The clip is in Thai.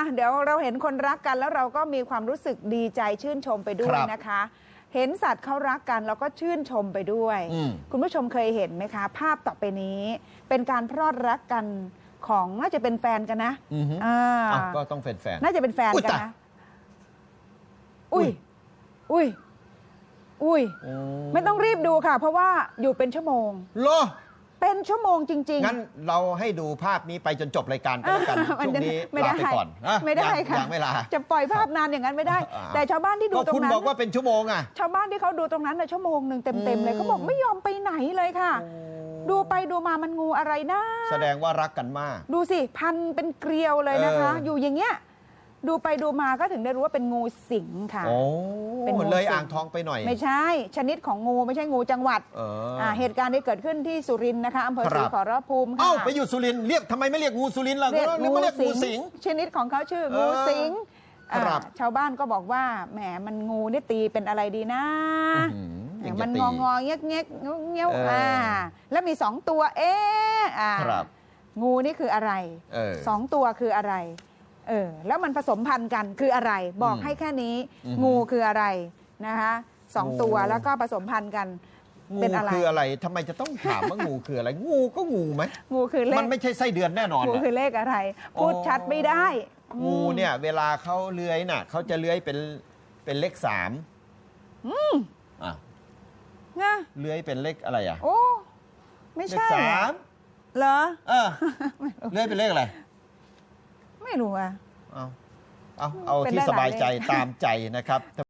อะเดี๋ยวเราเห็นคนรักกันแล้วเราก็มีความรู้สึกดีใจชื่นชมไปด้วยครับ นะคะ เห็นสัตว์เขารักกันเราก็ชื่นชมไปด้วย อืม คุณผู้ชมเคยเห็นไหมคะ ภาพต่อไปนี้ เป็นการพรอดรักกันของน่าจะเป็นแฟนกันนะอือฮึ อ่าอ้าวก็ต้องเป็นแฟนน่าจะเป็นแฟนอุ๊ยกันตายนะอุ้ยอุ้ยอุ้ยโอ้ไม่ต้องรีบดูค่ะ เพราะว่าอยู่เป็นชั่วโมงโล เป็นชั่วโมงจริงงั้นเราให้ดูภาพนี้ไปจนจบรายการก็แล้วกันมัช่วงนี้ไม่ลาได้ไปก่อนนะไม่ได้ยังค่ะ ยังไม่ลา จะปล่อยภาพนานอย่างนั้นไม่ได้ อ่า แต่ชาวบ้านที่ดูก็ตรคุงณนั้นบอกว่าเป็นชั่วโมงอะ ชาวบ้านที่เขาดูตรงนั้นน่ะชั่วโมงหนึ่งเต็มๆเลยอืมเขาบอกไม่ยอมไปไหนเลยค่ะ ดูไปดูมามันงูอะไรนะ แสดงว่ารักกันมาก ดูสิ พันเป็นเกลียวเลยนะคะ เออออ ยู่อย่างเงี้ย ดูไปดูมาก็ถึงได้รู้ว่าเป็นงูสิงค่ะ โอ้เป็นงูเลยสิง อ่างทองไปหน่อย ไม่ใช่ ชนิดของงูไม่ใช่งูจังหวัดเอออ่าเหตุการณ์ที่เกิดขึ้นที่สุรินทร์นะคะอำเภอคศรัรีบขอรภูมิค่ะ เอ้าไปอยู่สุรินทร์เรียกทำไมไม่เรียกงูสุรินทร์ล่ะเรียกนึกงูว่าเรียกงูสิสิงงชนิดของเขาชื่อเอองูสิงครับ อ่าชาวบ้านก็บอกว่าแหมมันงูนี่ตีเป็นอะไรดีนะอื้อหือเนี่ยัยงจะมันตี งองอเงี้ยเงี้ยเงี้ยเงี้ยเอออ่อ่าแล้วมีสองตัวเอ๊ะอ่าครับงูนี่คืออะไรเออสองตัวคืออะไร เออแล้วมันผสมพันธุ์กันคืออะไร บอกอืมให้แค่นี้ อือฮึ งูคืออะไรนะคะสองงูตัวแล้วก็ผสมพันธุ์กัน งูเป็นอะไร คืออะไรทำไมจะต้องถามว่างูคืออะไร งูก็งูไหมงูคือเลมันขไม่ใช่ไส้เดือนแน่นอนงูอะ คือเลขอะไร พูดอ๋อชัดไม่ได้งูอืมเนี่ยเวลาเขาเลื้อยน่ะเขาจะเลื้อยเป็นเป็นเลขสามอะนะเลื้อยเป็นเลขอะไรอะโอ้ไม่เลขใช่สามเหรอ เออเลื้อยเป็นเลขอะไร ไม่รู้อะ เอาเอาเอาเป็นที่ได้สหลายบายใจเลขตามใจนะครับ